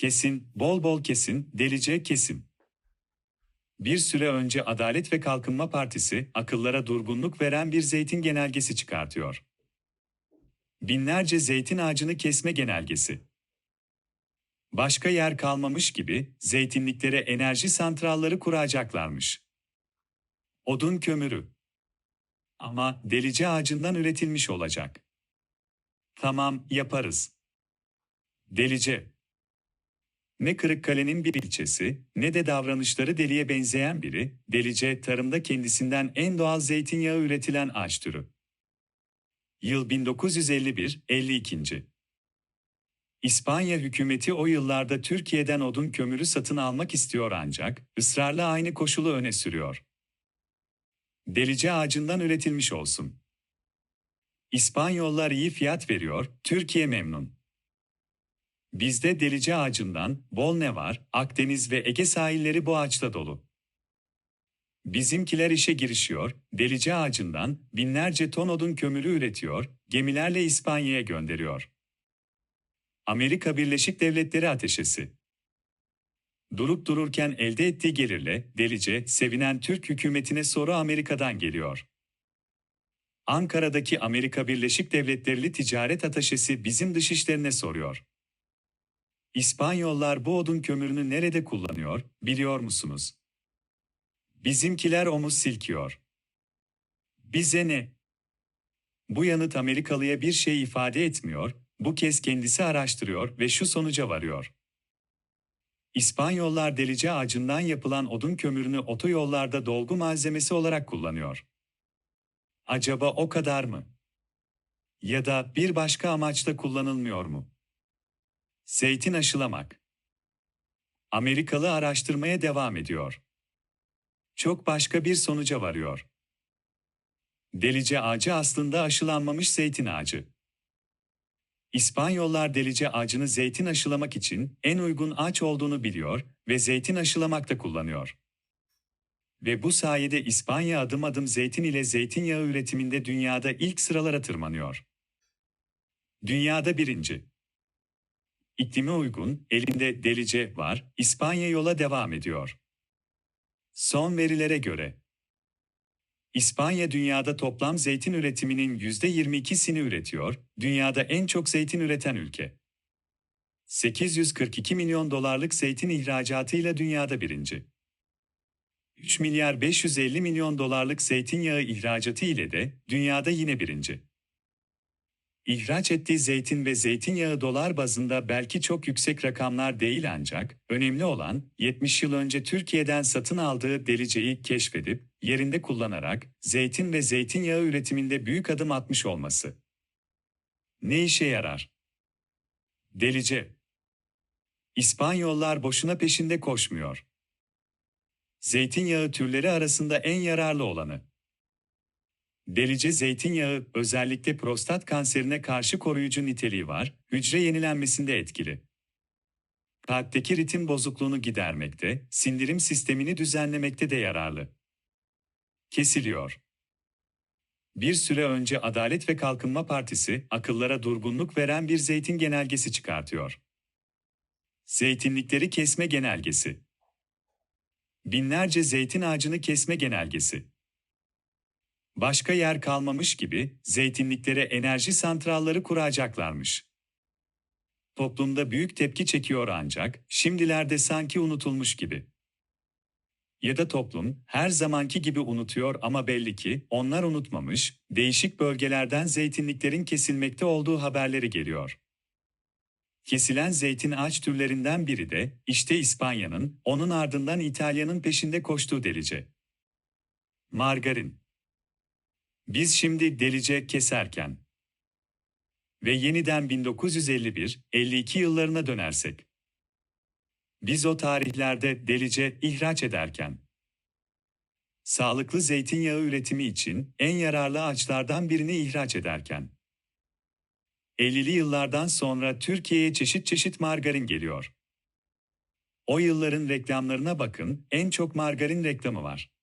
Kesin, bol bol kesin, delice kesin. Bir süre önce Adalet ve Kalkınma Partisi, akıllara durgunluk veren bir zeytin genelgesi çıkartıyor. Binlerce zeytin ağacını kesme genelgesi. Başka yer kalmamış gibi zeytinliklere enerji santralları kuracaklarmış. Odun kömürü. Ama delice ağacından üretilmiş olacak. Tamam, yaparız. Delice. Ne Kırıkkale'nin bir ilçesi, ne de davranışları deliye benzeyen biri, delice tarımda kendisinden en doğal zeytinyağı üretilen ağaç türü. Yıl 1951, 52. İspanya hükümeti o yıllarda Türkiye'den odun kömürü satın almak istiyor ancak ısrarla aynı koşulu öne sürüyor. Delice ağacından üretilmiş olsun. İspanyollar iyi fiyat veriyor, Türkiye memnun. Bizde delice ağacından bol ne var, Akdeniz ve Ege sahilleri bu ağaçla dolu. Bizimkiler işe girişiyor, delice ağacından binlerce ton odun kömürü üretiyor, gemilerle İspanya'ya gönderiyor. Amerika Birleşik Devletleri ateşesi. Durup dururken elde ettiği gelirle delice sevinen Türk hükümetine soru Amerika'dan geliyor. Ankara'daki Amerika Birleşik Devletleri'li ticaret ateşesi bizim dışişlerine soruyor. İspanyollar bu odun kömürünü nerede kullanıyor, biliyor musunuz? Bizimkiler omuz silkiyor. Bize ne? Bu yanıt Amerikalıya bir şey ifade etmiyor, bu kez kendisi araştırıyor ve şu sonuca varıyor. İspanyollar delice ağacından yapılan odun kömürünü otoyollarda dolgu malzemesi olarak kullanıyor. Acaba o kadar mı? Ya da bir başka amaçla kullanılmıyor mu? Zeytin aşılamak. Amerikalı araştırmaya devam ediyor. Çok başka bir sonuca varıyor. Delice ağacı aslında aşılanmamış zeytin ağacı. İspanyollar delice ağacını zeytin aşılamak için en uygun ağaç olduğunu biliyor ve zeytin aşılamakta kullanıyor. Ve bu sayede İspanya adım adım zeytin ile zeytinyağı üretiminde dünyada ilk sıralara tırmanıyor. Dünyada birinci. İklime uygun, elinde delice var, İspanya yola devam ediyor. Son verilere göre İspanya dünyada toplam zeytin üretiminin %22'sini üretiyor, dünyada en çok zeytin üreten ülke. 842 milyon dolarlık zeytin ihracatıyla dünyada birinci. 3 milyar 550 milyon dolarlık zeytinyağı ihracatı ile de dünyada yine birinci. İhraç ettiği zeytin ve zeytinyağı dolar bazında belki çok yüksek rakamlar değil ancak önemli olan 70 yıl önce Türkiye'den satın aldığı deliceyi keşfedip yerinde kullanarak zeytin ve zeytinyağı üretiminde büyük adım atmış olması. Ne işe yarar? Delice. İspanyollar boşuna peşinde koşmuyor. Zeytinyağı türleri arasında en yararlı olanı. Delice zeytinyağı özellikle prostat kanserine karşı koruyucu niteliği var, hücre yenilenmesinde etkili. Kalpteki ritim bozukluğunu gidermekte, sindirim sistemini düzenlemekte de yararlı. Kesiliyor. Bir süre önce Adalet ve Kalkınma Partisi, akıllara durgunluk veren bir zeytin genelgesi çıkartıyor. Zeytinlikleri kesme genelgesi. Binlerce zeytin ağacını kesme genelgesi. Başka yer kalmamış gibi zeytinliklere enerji santralları kuracaklarmış. Toplumda büyük tepki çekiyor ancak şimdilerde sanki unutulmuş gibi. Ya da toplum her zamanki gibi unutuyor ama belli ki onlar unutmamış, değişik bölgelerden zeytinliklerin kesilmekte olduğu haberleri geliyor. Kesilen zeytin ağaç türlerinden biri de işte İspanya'nın, onun ardından İtalya'nın peşinde koştuğu delice. Margarin. Biz şimdi delice keserken ve yeniden 1951-52 yıllarına dönersek. Biz o tarihlerde delice ihraç ederken sağlıklı zeytinyağı üretimi için en yararlı ağaçlardan birini ihraç ederken 50'li yıllardan sonra Türkiye'ye çeşit çeşit margarin geliyor. O yılların reklamlarına bakın, en çok margarin reklamı var.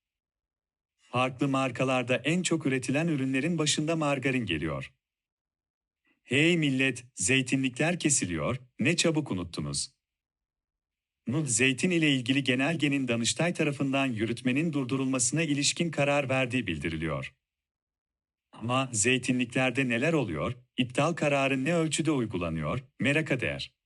Farklı markalarda en çok üretilen ürünlerin başında margarin geliyor. Hey millet, zeytinlikler kesiliyor, ne çabuk unuttunuz. Nud zeytin ile ilgili genelgenin Danıştay tarafından yürütmenin durdurulmasına ilişkin karar verdiği bildiriliyor. Ama zeytinliklerde neler oluyor, iptal kararı ne ölçüde uygulanıyor, meraka değer.